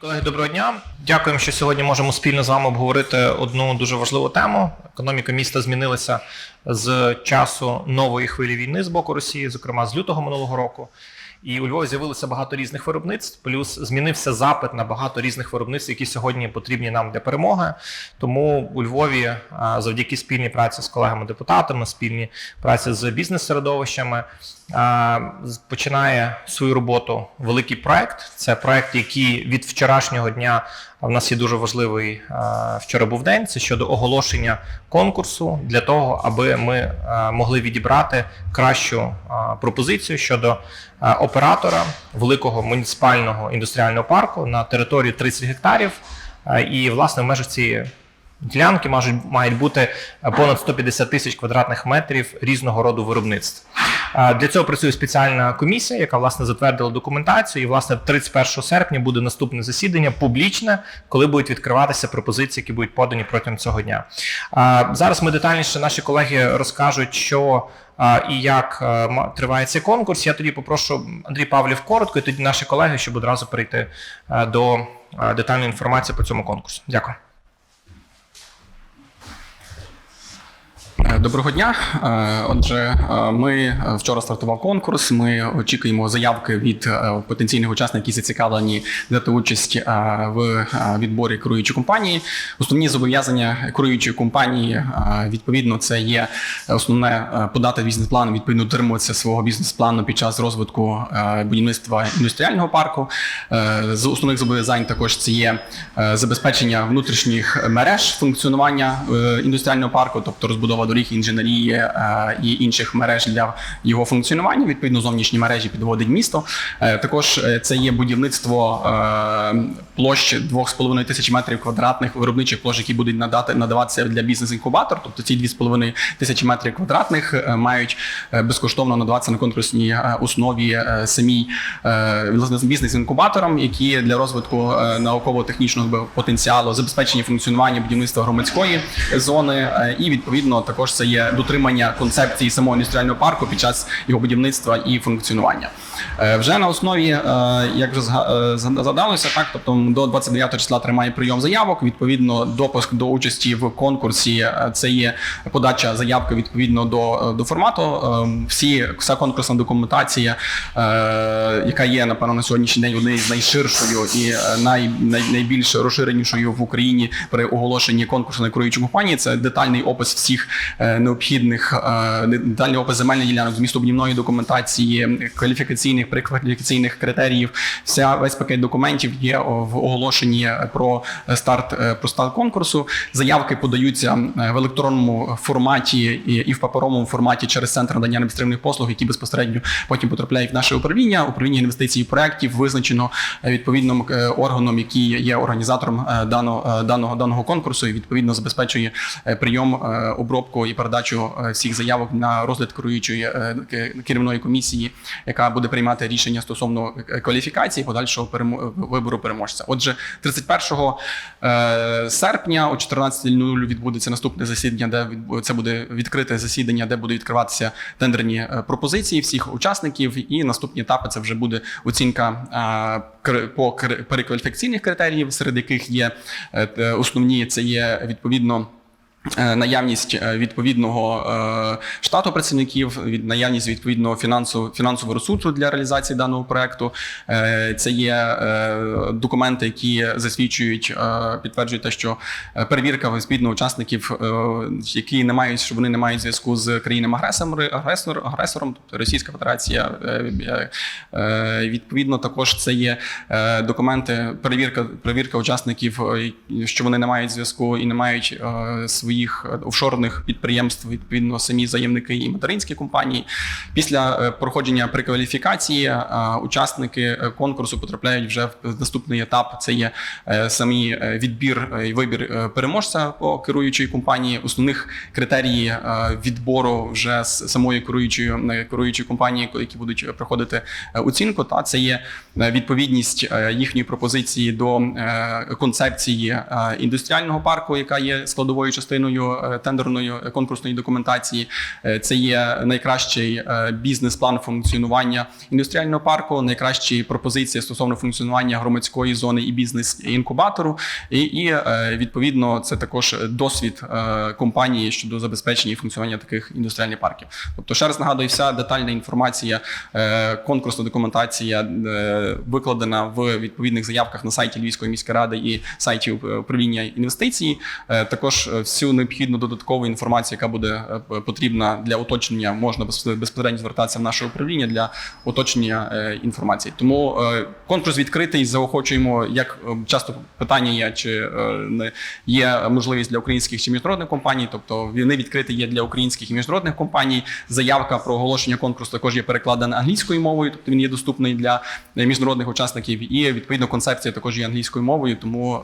Колеги, доброго дня. Дякуємо, що сьогодні можемо спільно з вами обговорити одну дуже важливу тему. Економіка міста змінилася з часу нової хвилі війни з боку Росії, зокрема з лютого минулого року. І у Львові з'явилося багато різних виробництв, плюс змінився запит на багато різних виробництв, які сьогодні потрібні нам для перемоги. Тому у Львові, завдяки спільній праці з колегами-депутатами, спільній праці з бізнес-середовищами, починає свою роботу великий проект. Це проект, який від вчорашнього дня в нас є дуже важливий вчора був день. Це щодо оголошення конкурсу для того, аби ми могли відібрати кращу пропозицію щодо оператора великого муніципального індустріального парку на території 30 гектарів. І власне в межах цієї ділянки мають, бути е, понад 150 тисяч квадратних метрів різного роду виробництв. Е, Для цього працює спеціальна комісія, яка власне затвердила документацію. І власне 31 серпня буде наступне засідання публічне, коли будуть відкриватися пропозиції, які будуть подані протягом цього дня. Е, Зараз ми детальніше наші колеги розкажуть, що і як триває цей конкурс. Я тоді попрошу Андрій Павлів коротко, і тоді наші колеги, щоб одразу перейти до детальної інформації по цьому конкурсу. Дякую. Доброго дня. Е, Отже, е, ми е, вчора стартував конкурс. Ми очікуємо заявки від е, потенційних учасників, які зацікавлені взяти участь е, в е, відборі керуючої компанії. Основні зобов'язання керуючої компанії е, відповідно це є основне е, подати бізнес-план, відповідно дотримуватися свого бізнес-плану під час розвитку е, будівництва індустріального парку. Е, З основних зобов'язань також це є е, забезпечення внутрішніх мереж функціонування е, індустріального парку, тобто розбудова доріг, інженерії е, і інших мереж для його функціонування. Відповідно, зовнішні мережі підводить місто. Е, Також е, це є будівництво площ 2,5 тисяч метрів квадратних виробничих площ, які будуть надати надаватися для бізнес-інкубатор. Тобто ці 2,5 тисячі метрів квадратних мають безкоштовно надаватися на конкурсній основі самій е, бізнес-інкубаторам, які для розвитку науково-технічного потенціалу, забезпечення функціонування будівництва громадської зони, і відповідно також це є дотримання концепції самого індустріального парку під час його будівництва і функціонування. Е, Вже на основі, е, як вже зга- е, згадалося, так тобто до 29 числа тримає прийом заявок. Відповідно, допуск до участі в конкурсі це є подача заявки відповідно до, до формату. Всі вся конкурсна документація, яка є напевно на сьогоднішній день однією з найширшою і най, най, найбільш розширенішою в Україні при оголошенні конкурсу на керуючу компанії. Це детальний опис всіх необхідних детальний опис земельних ділянок, змістобудівної документації, кваліфікаційних прикваліфікаційних критеріїв. Вся весь пакет документів є в оголошенні про старт е, про старт конкурсу. Заявки подаються е, в електронному форматі і, в паперовому форматі через центр надання адміністративних послуг, які безпосередньо потім потрапляють в наше управління. Управління інвестицій і проєктів визначено е, відповідним органом, який є організатором даного, даного, даного конкурсу, і відповідно забезпечує прийом, обробку і передачу всіх заявок на розгляд керуючої керівної комісії, яка буде приймати рішення стосовно е, кваліфікації подальшого перемо- вибору переможця. Отже, 31 е, серпня о 14.00 відбудеться наступне засідання, де це буде відкрите засідання, де будуть відкриватися тендерні е, пропозиції всіх учасників. І наступні етапи це вже буде оцінка е, по перекваліфікаційних критеріїв, серед яких є е, основні це є відповідно. Е, Наявність е, відповідного е, штату працівників, наявність відповідного фінансу, фінансового ресурсу для реалізації даного проекту. Е, Це є е, документи, які засвідчують, е, підтверджують те, що е, перевірка відповідно учасників, е, які не мають, що вони не мають зв'язку з країнами агресором, агресор, агресором, тобто Російська Федерація. е, е, е, Відповідно, також це є е, документи, перевірка, перевірка учасників, е, що вони не мають зв'язку і не мають е, своїх е, офшорних підприємств, відповідно, самі заємники і материнські компанії. Після е, проходження прекваліфікації е, учасники конкурсу потрапляють вже в наступний етап. Це є самі відбір і вибір переможця по керуючої компанії. Основних критерії відбору вже з самої керуючої керуючої компанії, які будуть проходити оцінку. Та це є відповідність їхньої пропозиції до концепції індустріального парку, яка є складовою частиною. Частиною е, тендерної е, конкурсної документації. Е, Це є найкращий бізнес-план функціонування індустріального парку, найкращі пропозиції стосовно функціонування громадської зони і бізнес-інкубатору. І, і відповідно це також досвід компанії щодо забезпечення і функціонування таких індустріальних парків. Тобто, ще раз нагадую, вся детальна інформація, конкурсна документація викладена в відповідних заявках на сайті Львівської міської ради і сайті управління інвестицій. Також е, всю необхідну додаткову інформацію, яка буде е, потрібна для уточнення, можна безпос- безпосередньо звертатися в наше управління для уточнення е, інформації. Тому е, конкурс відкритий. Заохочуємо, як часто питання є, чи є можливість для українських чи міжнародних компаній. Тобто вони відкриті є для українських і міжнародних компаній. Заявка про оголошення конкурсу також є перекладена англійською мовою, тобто він є доступний для міжнародних учасників. І відповідно концепція також є англійською мовою. Тому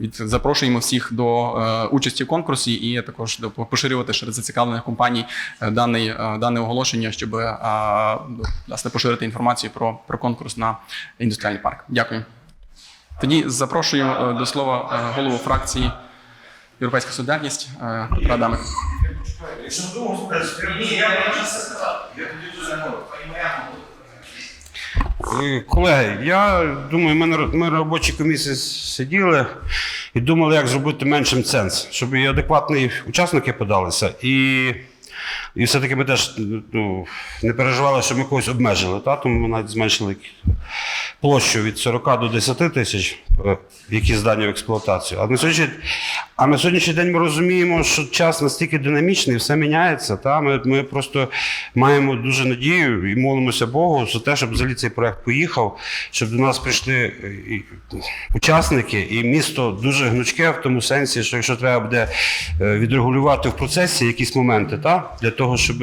від запрошуємо всіх до участі в конкурсі і також поширювати серед зацікавлених компаній е, даний, е, дане оголошення, щоб е, власне поширити інформацію про, про конкурс на індустріальний парк. Дякую. Тоді запрошуємо е, до слова голову фракції Європейська Солідарність Петра Адамика. Е, Колеги, я думаю, ми на, ми робочій комісії сиділи і думали, як зробити меншим ценз, щоб і адекватні учасники подалися, і, і все-таки ми теж ну, не переживали, що ми когось обмежили. Та? Тому ми навіть зменшили площу від 40 до 10 тисяч, е, які здані в експлуатацію. А на сьогоднішній, а на сьогоднішній день ми розуміємо, що час настільки динамічний, все міняється. Та? Ми, ми просто маємо дуже надію і молимося Богу за те, щоб взагалі цей проект поїхав, щоб до нас прийшли е, учасники, і місто дуже гнучке в тому сенсі, що якщо треба буде е, відрегулювати в процесі якісь моменти, та? для того, щоб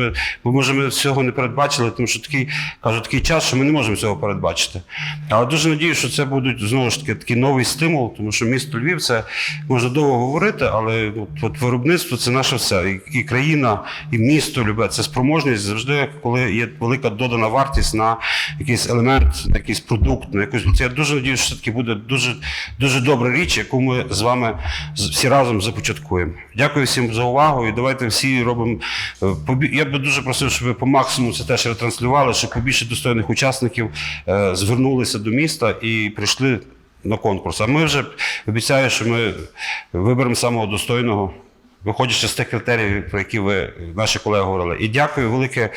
бо може ми всього не передбачили, тому що такий кажу, такий час, що ми не можемо цього передбачити. Але дуже надію, що це будуть знову ж таки такий новий стимул, тому що місто Львів це можна довго говорити, але от, от виробництво це наше все. І, і країна, і місто любе. Це спроможність завжди, коли є велика додана вартість на якийсь елемент, на якийсь продукт, на якусь. Це я дуже надію, що це таки буде дуже, дуже добра річ, яку ми з вами всі разом започаткуємо. Дякую всім за увагу. І давайте всі робимо. е, Я би дуже просив, щоб ви по максимуму це теж ретранслювали, щоб побільше достойних учасників е, звернулися до міста і прийшли на конкурс. А ми вже обіцяю, що ми виберемо самого достойного, виходячи з тих критеріїв, про які ви, наші колеги, говорили. І дякую велике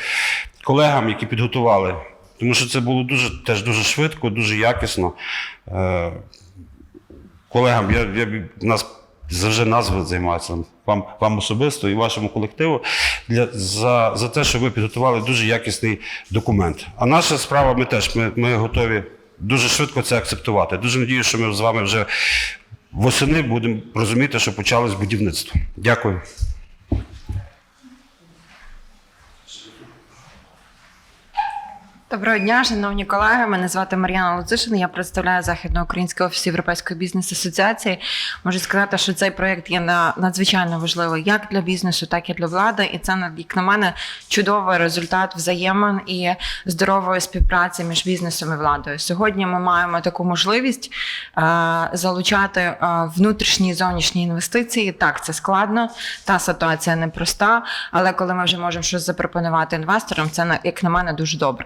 колегам, які підготували. Тому що це було дуже, теж дуже швидко, дуже якісно. Е, колегам, я, я, нас завжди назви займаються вам, вам особисто і вашому колективу для, за, за те, що ви підготували дуже якісний документ. А наша справа, ми теж ми, ми готові дуже швидко це акцептувати. Дуже надію, що ми з вами вже восени будемо розуміти, що почалось будівництво. Дякую. Доброго дня, шановні колеги. Мене звати Мар'яна Луцишина. Я представляю Західноукраїнський офіс Європейської бізнес асоціації. Можу сказати, що цей проект є на надзвичайно важливий як для бізнесу, так і для влади. І це як на мене чудовий результат взаємин і здорової співпраці між бізнесом і владою. Сьогодні ми маємо таку можливість е, залучати е, внутрішні і зовнішні інвестиції. Так, це складно, та ситуація непроста. Але коли ми вже можемо щось запропонувати інвесторам, це як на мене дуже добре.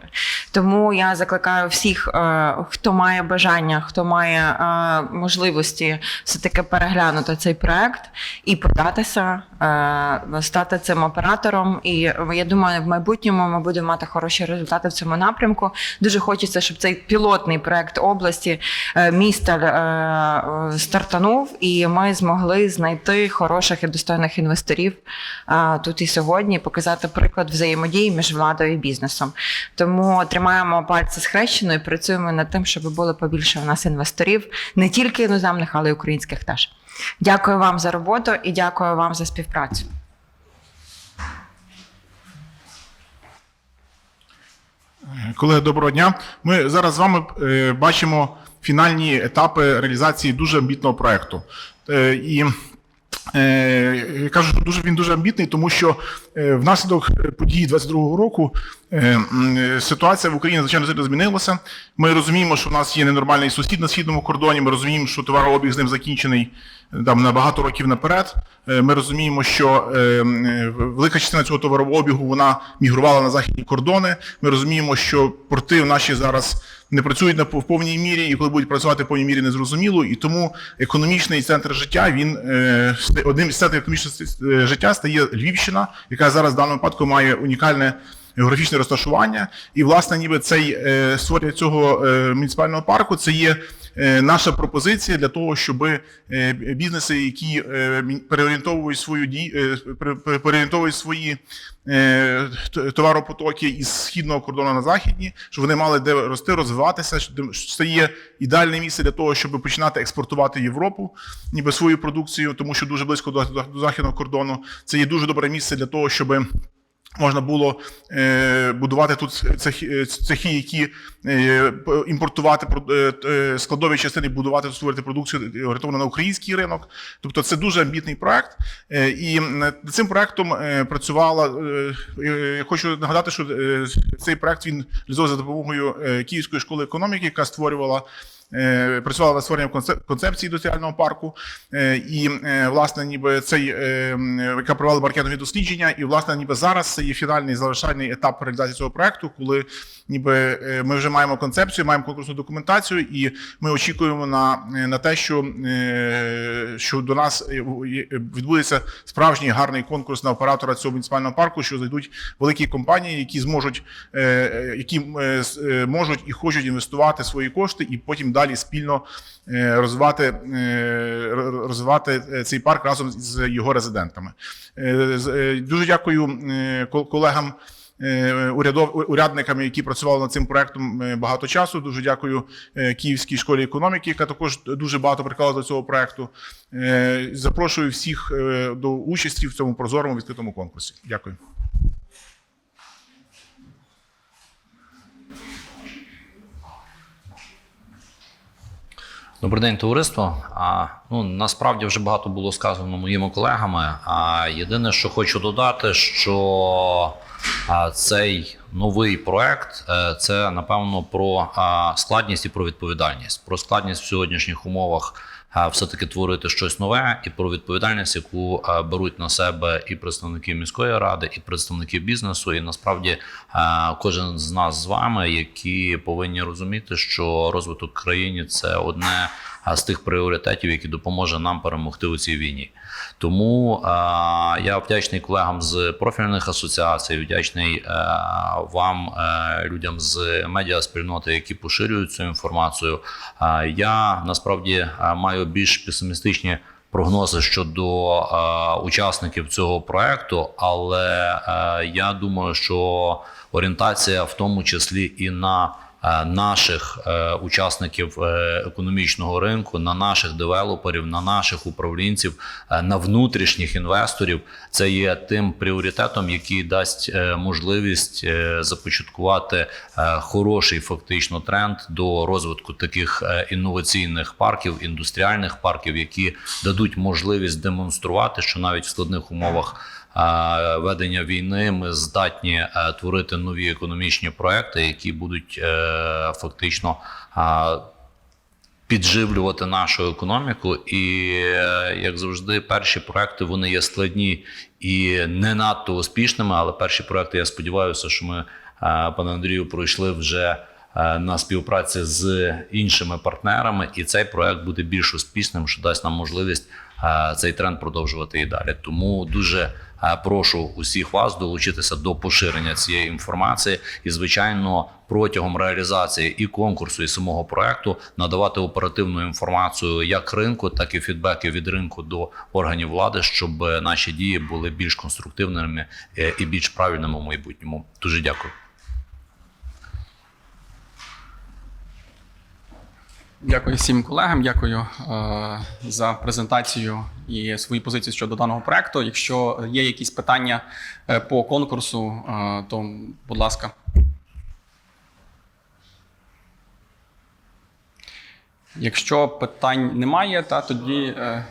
Тому я закликаю всіх, е, хто має бажання, хто має е, можливості все таки переглянути цей проект і податися, е, стати цим оператором. І я думаю, в майбутньому ми будемо мати хороші результати в цьому напрямку. Дуже хочеться, щоб цей пілотний проект області міста стартанув, і ми змогли знайти хороших і достойних інвесторів тут і сьогодні, показати приклад взаємодії між владою і бізнесом. Тому тримаємо пальці схрещено і працюємо над тим, щоб було побільше у нас інвесторів, не тільки іноземних, але й українських теж. Дякую вам за роботу і дякую вам за співпрацю. Колеги, доброго дня. Ми зараз з вами е, бачимо фінальні етапи реалізації дуже амбітного проекту. Е, і я кажу, що дуже він дуже амбітний, тому що е, внаслідок подій 22-го року е, е, ситуація в Україні звичайно сильно змінилася. Ми розуміємо, що в нас є ненормальний сусід на східному кордоні. Ми розуміємо, що товарообіг з ним закінчений е, там на багато років наперед. Е, Ми розуміємо, що е, е, велика частина цього товарообігу вона мігрувала на західні кордони. Ми розуміємо, що порти в наші зараз не працюють на в повній мірі, і коли будуть працювати в повній мірі, незрозуміло. І тому економічний центр життя він е, одним з центрів економічного е, життя стає Львівщина, яка зараз в даному випадку має унікальне. Географічне розташування, і власне, ніби цей е, створення цього муніципального парку це є наша пропозиція для того, щоб е, бізнеси, які е, переорієнтовують свою ді, е, пере- пере- переорієнтовують свої е, товаропотоки із східного кордону на західні, щоб вони мали де рости, розвиватися. Це є ідеальне місце для того, щоб починати експортувати Європу, ніби свою продукцію, тому що дуже близько до західного кордону. Це є дуже добре місце для того, щоб Можна було е, будувати тут цехи, е, які е, імпортувати складові частини, будувати створити продукцію орієнтовану на український ринок. Тобто це дуже амбітний проект. І над цим проектом працювала. Я хочу нагадати, що цей проект він реалізовувався за допомогою Київської школи економіки, яка створювала. Е, Працювала над створенням концеп- концепції індустріального парку, е, і е, власне, ніби цей яка провела маркетингові дослідження, і власне, ніби зараз це є фінальний завершальний етап реалізації цього проекту, коли ніби ми вже маємо концепцію, маємо конкурсну документацію, і ми очікуємо на, на те, що, що до нас відбудеться справжній гарний конкурс на оператора цього муніципального парку, що зайдуть великі компанії, які зможуть, які можуть і хочуть інвестувати свої кошти, і потім далі спільно е, розвивати, е, розвивати е, цей парк разом з його резидентами. Дуже дякую колегам. Урядов урядникам, які працювали над цим проектом багато часу. Дуже дякую Київській школі економіки, яка також дуже багато приклала до цього проекту. Запрошую всіх до участі в цьому прозорому відкритому конкурсі. Дякую. Добрий день, товариство. А, ну, насправді вже багато було сказано моїми колегами. А єдине, що хочу додати, що а, цей новий проект е, це напевно про складність і про відповідальність. Про складність в сьогоднішніх умовах все-таки творити щось нове, і про відповідальність, яку беруть на себе і представники міської ради, і представники бізнесу. І насправді кожен з нас з вами, які повинні розуміти, що розвиток країни це одне а, з тих пріоритетів, які допоможе нам перемогти у цій війні. Тому а, я вдячний колегам з профільних асоціацій, вдячний е, вам, е, людям з медіаспільноти, які поширюють цю інформацію. А, я насправді е, маю більш песимістичні прогнози щодо е, учасників цього проекту, але е, я думаю, що орієнтація в тому числі і на е, наших е, учасників е, економічного ринку, на наших девелоперів, на наших управлінців, е, на внутрішніх інвесторів, це є тим пріоритетом, який дасть е, можливість е, започаткувати е, хороший фактично тренд до розвитку таких е, інноваційних парків, індустріальних парків, які дадуть можливість демонструвати, що навіть в складних умовах е, ведення війни ми здатні е, творити нові економічні проекти, які будуть е, фактично. Підживлювати нашу економіку, і е, як завжди, перші проекти вони є складні і не надто успішними. Але перші проекти, я сподіваюся, що ми, пане Андрію, пройшли вже на співпраці з іншими партнерами, і цей проект буде більш успішним, що дасть нам можливість цей тренд продовжувати і далі. Тому дуже прошу усіх вас долучитися до поширення цієї інформації, і звичайно, протягом реалізації і конкурсу, і самого проекту надавати оперативну інформацію як ринку, так і фідбеки від ринку до органів влади, щоб е, наші дії були більш конструктивними е, і більш правильними в майбутньому. Дуже дякую. Дякую всім колегам. Дякую е, за презентацію і свої позиції щодо даного проекту. Якщо є якісь питання е, по конкурсу, е, то будь ласка. Якщо питань немає, та тоді е,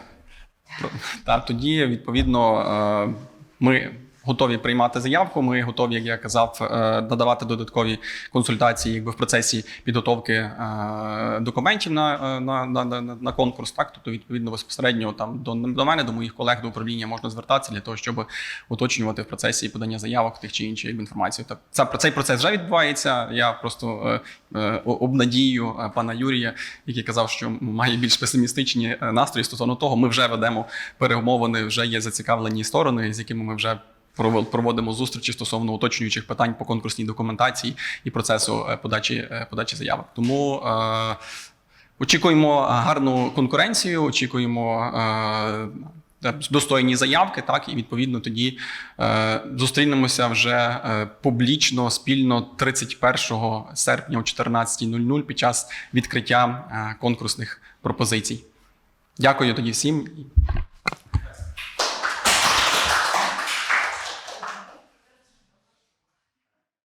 Та тоді відповідно е, ми готові приймати заявку. Ми готові, як я казав, е, надавати додаткові консультації якби в процесі підготовки е, документів на, е, на, на, на, на конкурс. Так, тобто, відповідно, безпосередньо там до, до мене, до моїх колег до управління можна звертатися для того, щоб уточнювати в процесі подання заявок тих чи інших інформацію. Так, це цей процес вже відбувається. Я просто обнадію пана Юрія, який казав, що має більш песимістичні настрої стосовно того. Ми вже ведемо перемовини, вже є зацікавлені сторони, з якими ми вже проводимо зустрічі стосовно уточнюючих питань по конкурсній документації і процесу е, подачі, е, подачі заявок. Тому е, очікуємо гарну конкуренцію, очікуємо. Е, Достойні заявки, так і відповідно тоді е, зустрінемося вже е, публічно спільно 31 серпня о 14.00 під час відкриття е, конкурсних пропозицій. Дякую тоді всім.